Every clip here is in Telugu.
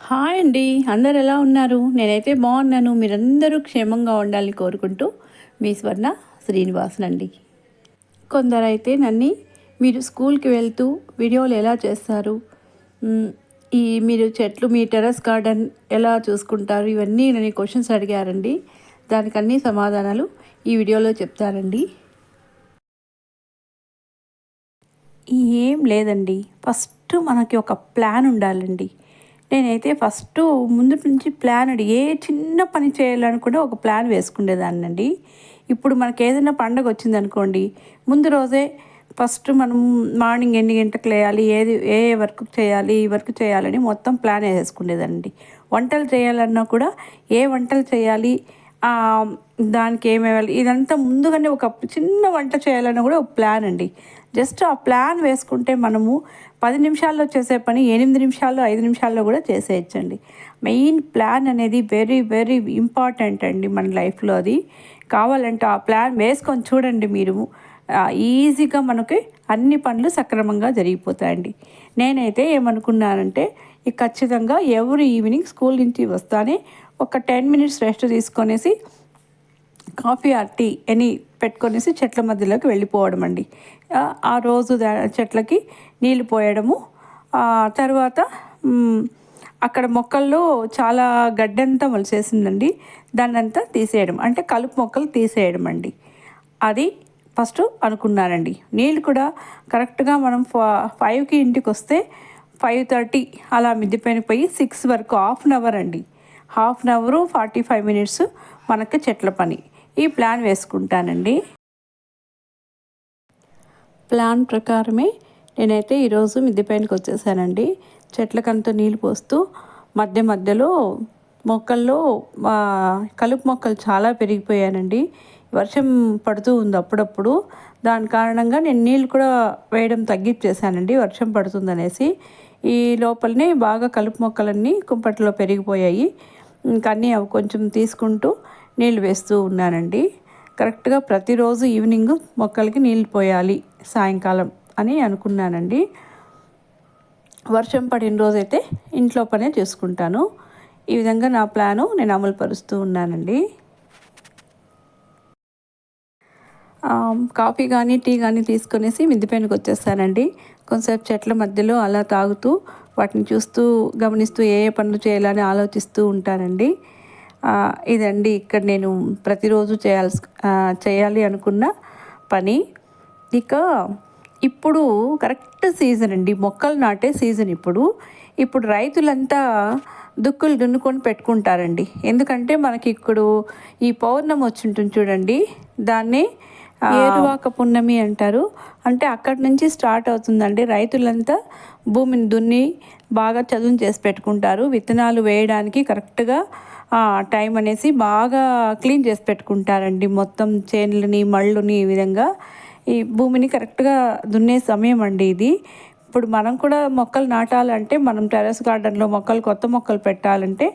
హాయ్ అండి. అందరు ఎలా ఉన్నారు? నేనైతే బాగున్నాను. మీరందరూ క్షేమంగా ఉండాలని కోరుకుంటూ మీ స్వర్ణ శ్రీనివాసన్ అండి కొందరైతే నన్ను మీరు స్కూల్కి వెళ్తూ వీడియోలు ఎలా చేస్తారు? ఈ మీరు చెట్లు మీ టెర్రస్ గార్డెన్ ఎలా చూసుకుంటారు? ఇవన్నీ నన్ను క్వశ్చన్స్ అడిగారండి. దానికి అన్ని సమాధానాలు ఈ వీడియోలో చెప్తానండి. ఏం లేదండి. ఫస్ట్ మనకి ఒక ప్లాన్ ఉండాలండి. నేనైతే ఫస్ట్ ముందు నుంచి ప్లాన్ ఏ చిన్న పని చేయాలనుకుంటే ఒక ప్లాన్ వేసుకునేదాన్నండి ఇప్పుడు మనకి ఏదైనా పండగ వచ్చిందనుకోండి ముందు రోజే ఫస్ట్ మనం మార్నింగ్ ఎన్ని గంటలకు లేయాలి ఏది ఏ వర్క్ చేయాలి ఈ వర్క్ చేయాలని మొత్తం ప్లాన్ వేసుకునేదండి వంటలు చేయాలన్నా కూడా ఏ వంటలు చేయాలి దానికి ఏమేమి ఇదంతా ముందుగానే ఒక చిన్న వంట చేయాలని కూడా ఒక ప్లాన్ అండి. జస్ట్ ఆ ప్లాన్ వేసుకుంటే మనము పది నిమిషాల్లో చేసే పని ఎనిమిది నిమిషాల్లో ఐదు నిమిషాల్లో కూడా చేసేయచ్చండి. మెయిన్ ప్లాన్ అనేది వెరీ వెరీ ఇంపార్టెంట్ అండి మన లైఫ్లో అది. కావాలంటే ఆ ప్లాన్ వేసుకొని చూడండి మీరు. ఈజీగా మనకి అన్ని పనులు సక్రమంగా జరిగిపోతాయండి. నేనైతే ఏమనుకున్నానంటే ఖచ్చితంగా ఎవ్రీ ఈవినింగ్ స్కూల్ నుంచి వస్తానే ఒక టెన్ మినిట్స్ రెస్ట్ తీసుకొనేసి కాఫీ ఆర్ టీ ఎనీ పెట్టుకొనేసి చెట్ల మధ్యలోకి వెళ్ళిపోవడం అండి. ఆ, రోజు దా- చెట్లకి నీళ్ళు పోయడము. తర్వాత అక్కడ మొక్కల్లో చాలా గడ్డంతా మొలిసేసిందండి దాన్ని అంతా తీసేయడం అంటే కలుపు మొక్కలు తీసేయడం అండి. అది ఫస్ట్ అనుకున్నానండి. నీళ్ళు కూడా కరెక్ట్గా మనం ఫ- ఫైవ్కి ఇంటికి వస్తే ఫైవ్ థర్టీ అలా మిద్దిపైన పోయి సిక్స్ వరకు హాఫ్ అన్ అవర్ అండి. Half an hour forty five minutes మనకి చెట్ల పని. ఈ ప్లాన్ వేసుకుంటానండి. ప్లాన్ ప్రకారమే నేనైతే ఈరోజు మిద్దె పైనకి వచ్చేసానండి. చెట్లకంతా నీళ్ళు పోస్తూ మధ్య మధ్యలో మొక్కల్లో కలుపు మొక్కలు చాలా పెరిగిపోయానండి వర్షం పడుతూ ఉంది అప్పుడప్పుడు. దాని కారణంగా నేను నీళ్ళు కూడా వేయడం తగ్గించేసానండి వర్షం పడుతుందనేసి. ఈ లోపలనే బాగా కలుపు మొక్కలన్నీ కుంపట్లో పెరిగిపోయాయి. ఇంకా అన్నీ అవి కొంచెం తీసుకుంటూ నీళ్ళు వేస్తూ ఉన్నానండి. కరెక్ట్గా ప్రతిరోజు ఈవినింగ్ మొక్కలకి నీళ్ళు పోయాలి సాయంకాలం అని అనుకున్నానండి. వర్షం పడిన రోజైతే ఇంట్లో పనే చేసుకుంటాను. ఈ విధంగా నా ప్లాను నేను అమలు పరుస్తూ ఉన్నానండి కాఫీ కానీ టీ కానీ తీసుకొనేసి మిద్దిపైనకి వచ్చేస్తానండి కొంతసేపు చెట్ల మధ్యలో అలా తాగుతూ వాటిని చూస్తూ గమనిస్తూ ఏ ఏ పనులు చేయాలని ఆలోచిస్తూ ఉంటానండి. ఇదండి ఇక్కడ నేను ప్రతిరోజు చేయాల్సి చేయాలి అనుకున్న పని. ఇక ఇప్పుడు కరెక్ట్ సీజన్ అండి. మొక్కలు నాటే సీజన్ ఇప్పుడు. ఇప్పుడు రైతులంతా దుక్కులు దున్నుకొని పెట్టుకుంటారండి. ఎందుకంటే మనకి ఇప్పుడు ఈ పౌర్ణమి వచ్చి ఉంటుంది చూడండి. దాన్ని ఏరువాక పున్నమి అంటారు. అంటే అక్కడి నుంచి స్టార్ట్ అవుతుందండి. రైతులంతా భూమిని దున్ని బాగా చదును చేసి పెట్టుకుంటారు. విత్తనాలు వేయడానికి కరెక్ట్గా టైం అనేసి బాగా క్లీన్ చేసి పెట్టుకుంటారండి. మొత్తం చేనులని మళ్ళుని ఈ విధంగా. ఈ భూమిని కరెక్ట్గా దున్నే సమయం అండి ఇది. ఇప్పుడు మనం కూడా మొక్కలు నాటాలంటే మనం టెర్రస్ గార్డెన్లో మొక్కలు కొత్త మొక్కలు పెట్టాలంటే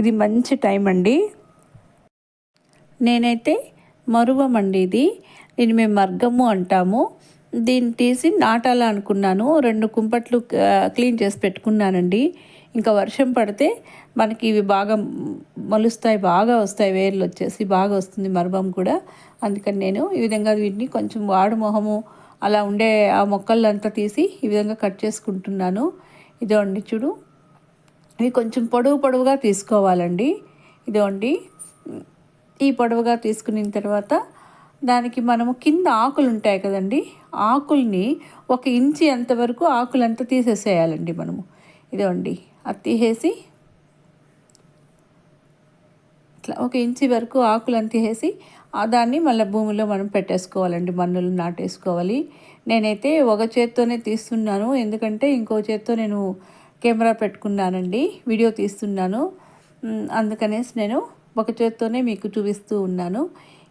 ఇది మంచి టైం అండి. నేనైతే మరువమండి ఇది. దీన్ని మేము మర్గము అంటాము. దీన్ని తీసి నాటాలనుకున్నాను రెండు కుంపట్లు క్లీన్ చేసి పెట్టుకున్నానండి. ఇంకా వర్షం పడితే మనకి ఇవి బాగా మొలుస్తాయి బాగా వస్తాయి. వేర్లు వచ్చేసి బాగా వస్తుంది మరుభం కూడా. అందుకని నేను ఈ విధంగా వీటిని కొంచెం వాడు మొహము అలా ఉండే ఆ మొక్కలంతా తీసి ఈ విధంగా కట్ చేసుకుంటున్నాను. ఇదోండి చూడు. ఇవి కొంచెం పొడవు పొడవుగా తీసుకోవాలండి. ఇదోండి ఈ పొడవుగా తీసుకున్న తర్వాత దానికి మనము కింద ఆకులు ఉంటాయి కదండి ఆకుల్ని ఒక ఇంచి అంతవరకు ఆకులంతా తీసేసేయాలండి మనము. ఇదిగోండి అది తీసేసి ఇట్లా ఒక ఇంచి వరకు ఆకులను తీసేసి ఆ దాన్ని మళ్ళీ భూమిలో మనం పెట్టేసుకోవాలండి మన్నులు నాటేసుకోవాలి. నేనైతే ఒక చేత్తోనే తీస్తున్నాను ఎందుకంటే ఇంకో చేత్తో నేను కెమెరా పెట్టుకున్నానండి వీడియో తీస్తున్నాను. అందుకనేసి నేను ఒక చేత్తోనే మీకు చూపిస్తూ ఉన్నాను.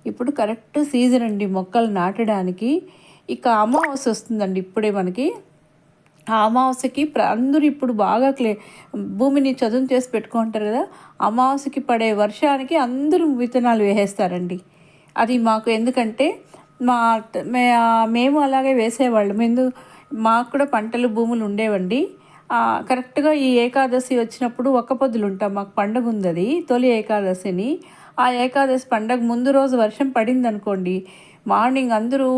ఇప్పుడు కరెక్ట్ సీజన్ అండి. మొక్కలు నాటడానికి ఇక అమావాస్య వస్తుందండి ఇప్పుడే మనకి. ఆ అమావాస్యకి అందరూ ఇప్పుడు బాగా క్లే భూమిని చదును చేసి పెట్టుకుంటారు కదా. అమావాస్యకి పడే వర్షానికి అందరూ విత్తనాలు వేసేస్తారండి. అది మాకు ఎందుకంటే మా మే మేము అలాగే వేసేవాళ్ళం. ఎందు మాకు కూడా పంటలు భూములు ఉండేవండి. కరెక్ట్గా ఈ ఏకాదశి వచ్చినప్పుడు ఒక్క పొద్దులు ఉంటాం మాకు పండుగ ఉంది అది తొలి ఏకాదశిని. ఆ ఏకాదశి పండగ ముందు రోజు వర్షం పడింది అనుకోండి మార్నింగ్ అందరూ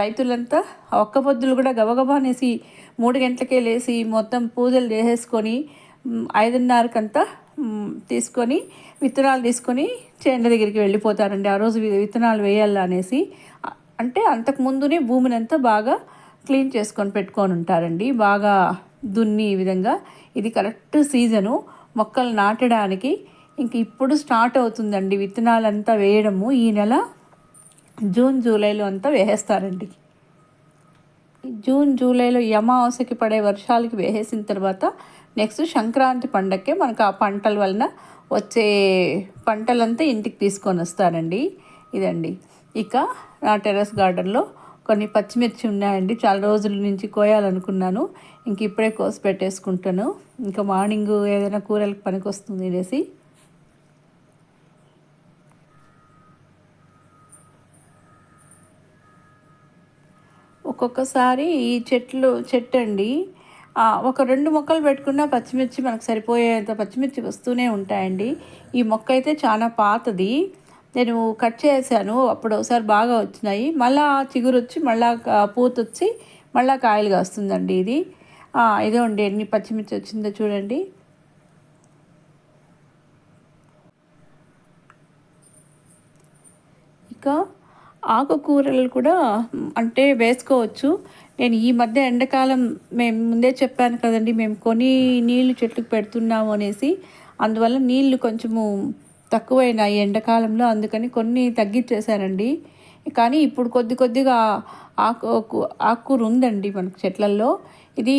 రైతులంతా ఒక్క పొద్దులు కూడా గబగబానేసి మూడు గంటలకే లేచి మొత్తం పూజలు చేసేసుకొని ఐదున్నరకంతా తీసుకొని విత్తనాలు తీసుకొని చేనుల దగ్గరికి వెళ్ళిపోతారండి. ఆ రోజు విత్తనాలు వేయాలి అనేసి అంటే అంతకు ముందునే భూమిని అంతా బాగా క్లీన్ చేసుకొని పెట్టుకొని ఉంటారండి. బాగా దున్ని ఈ విధంగా. ఇది కరెక్ట్ సీజను. మొక్కలు నాటడానికి ఇంక ఇప్పుడు స్టార్ట్ అవుతుందండి విత్తనాలంతా వేయడము. ఈ నెల జూన్ జూలైలో అంతా వేసేస్తారండి. జూన్ జూలైలో అమావాస్యకి పడే వర్షాలకి వేసేసిన తర్వాత నెక్స్ట్ సంక్రాంతి పండగకే మనకు ఆ పంటల వలన వచ్చే పంటలంతా ఇంటికి తీసుకొని వస్తారండి. ఇదండి. ఇక నా టెర్రస్ గార్డెన్లో కొన్ని పచ్చిమిర్చి ఉన్నాయండి. చాలా రోజుల నుంచి కోయాలనుకున్నాను. ఇంక ఇప్పుడే కోసి పెట్టేసుకుంటాను. ఇంకా మార్నింగ్ ఏదైనా కూరలకు పనికి వస్తుంది అనేసి ఒక్కొక్కసారి ఈ చెట్లు చెట్టు అండి ఒక రెండు మొక్కలు పెట్టుకున్న పచ్చిమిర్చి మనకు సరిపోయేంత పచ్చిమిర్చి వస్తూనే ఉంటాయండి. ఈ మొక్క అయితే చాలా పాతది. నేను కట్ చేశాను అప్పుడు ఒకసారి బాగా వచ్చినాయి. మళ్ళా చిగురు వచ్చి మళ్ళా పూత వచ్చి మళ్ళా కాయలు కాస్తుందండి ఇది. ఇదే ఉండి ఎన్ని పచ్చిమిర్చి వచ్చిందో చూడండి. ఇక ఆకుకూరలు కూడా అంటే వేసుకోవచ్చు. నేను ఈ మధ్య ఎండాకాలం మేము ముందే చెప్పాను కదండి మేము కొని నీళ్ళు చెట్లకు పెడుతున్నాము అనేసి. అందువల్ల నీళ్ళు కొంచెము తక్కువైనాయి ఎండాకాలంలో అందుకని కొన్ని తగ్గించేశానండి కానీ ఇప్పుడు కొద్ది కొద్దిగా ఆకు ఆకుకూర ఉందండి మనకు చెట్లల్లో. ఇది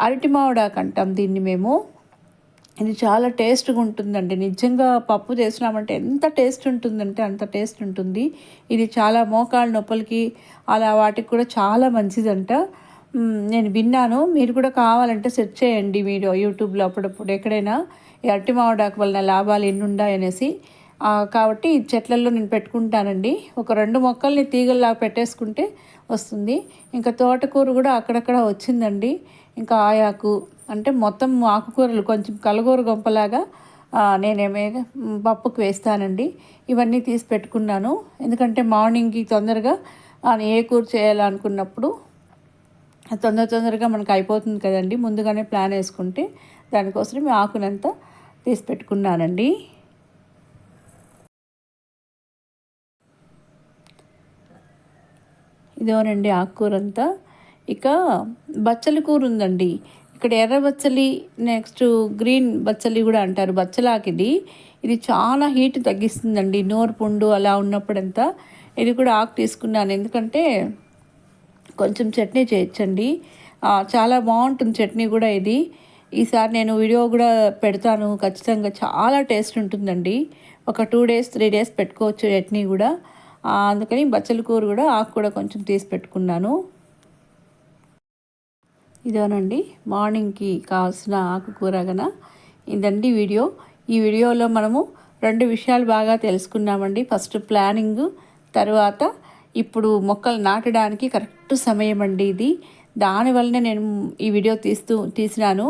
అరటి మామిడాకు అంటాం దీన్ని మేము. ఇది చాలా టేస్ట్గా ఉంటుందండి. నిజంగా పప్పు చేసినామంటే ఎంత టేస్ట్ ఉంటుందంటే అంత టేస్ట్ ఉంటుంది. ఇది చాలా మోకాళ్ళ నొప్పులకి అలా వాటికి కూడా చాలా మంచిదంట. నేను విన్నాను. మీరు కూడా కావాలంటే సెర్చ్ చేయండి మీరు యూట్యూబ్లో అప్పుడప్పుడు ఎక్కడైనా. ఈ అట్టి మామిడాకు వలన లాభాలు ఎన్ని ఉన్నాయనేసి కాబట్టి చెట్లలో నేను పెట్టుకుంటానండి. ఒక రెండు మొక్కల్ని తీగల్లా పెట్టేసుకుంటే వస్తుంది. ఇంకా తోటకూర కూడా అక్కడక్కడ వచ్చిందండి. ఇంకా ఆయాకు అంటే మొత్తం ఆకుకూరలు కొంచెం కలగూర గొంపలాగా నేనేమే పప్పుకు వేస్తానండి. ఇవన్నీ తీసి పెట్టుకున్నాను. ఎందుకంటే మార్నింగ్కి తొందరగా ఏ కూర చేయాలనుకున్నప్పుడు తొందర తొందరగా మనకు అయిపోతుంది కదండి. ముందుగానే ప్లాన్ వేసుకుంటే దానికోసం మీ ఆకునంతా తీసి పెట్టుకున్నానండి. ఇదేనండి ఆకుకూర అంతా ఇక బచ్చలి కూర ఉందండి. ఇక్కడ ఎర్ర బచ్చలి నెక్స్ట్ గ్రీన్ బచ్చలి కూడా అంటారు. బచ్చలాకిది. ఇది చాలా హీట్ తగ్గిస్తుందండి. నోరు పుండు అలా ఉన్నప్పుడంతా. ఇది కూడా ఆకు తీసుకున్నాను. ఎందుకంటే కొంచెం చట్నీ చేయొచ్చండి. చాలా బాగుంటుంది చట్నీ కూడా ఇది. ఈసారి నేను వీడియో కూడా పెడతాను. ఖచ్చితంగా చాలా టేస్ట్ ఉంటుందండి. ఒక టూ డేస్ త్రీ డేస్ పెట్టుకోవచ్చు చట్నీ కూడా. అందుకని బచ్చల కూర కూడా ఆకు కూడా కొంచెం తీసి పెట్టుకున్నాను. ఇదేనండి మార్నింగ్కి కావాల్సిన ఆకుకూర గన. ఇదండి వీడియో. ఈ వీడియోలో మనము రెండు విషయాలు బాగా తెలుసుకున్నామండి. ఫస్ట్ ప్లానింగ్ తర్వాత ఇప్పుడు మొక్కలు నాటడానికి కరెక్ట్ సమయం అండి ఇది దానివల్లనే నేను ఈ వీడియో తీస్తూ తీసినాను.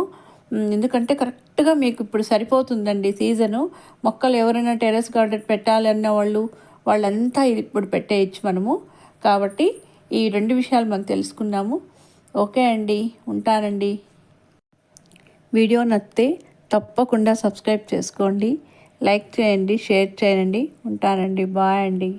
ఎందుకంటే కరెక్ట్గా మీకు ఇప్పుడు సరిపోతుందండి సీజను. మొక్కలు ఎవరైనా టెరెస్ గార్డెన్ పెట్టాలన్న వాళ్ళు వాళ్ళంతా ఇది ఇప్పుడు పెట్టేయచ్చు మనము. కాబట్టి ఈ రెండు విషయాలు మనం తెలుసుకున్నాము. ఓకే అండి ఉంటానండి. వీడియో నచ్చితే తప్పకుండా సబ్స్క్రైబ్ చేసుకోండి. లైక్ చేయండి షేర్ చేయండి. ఉంటానండి. బాయ్ అండి.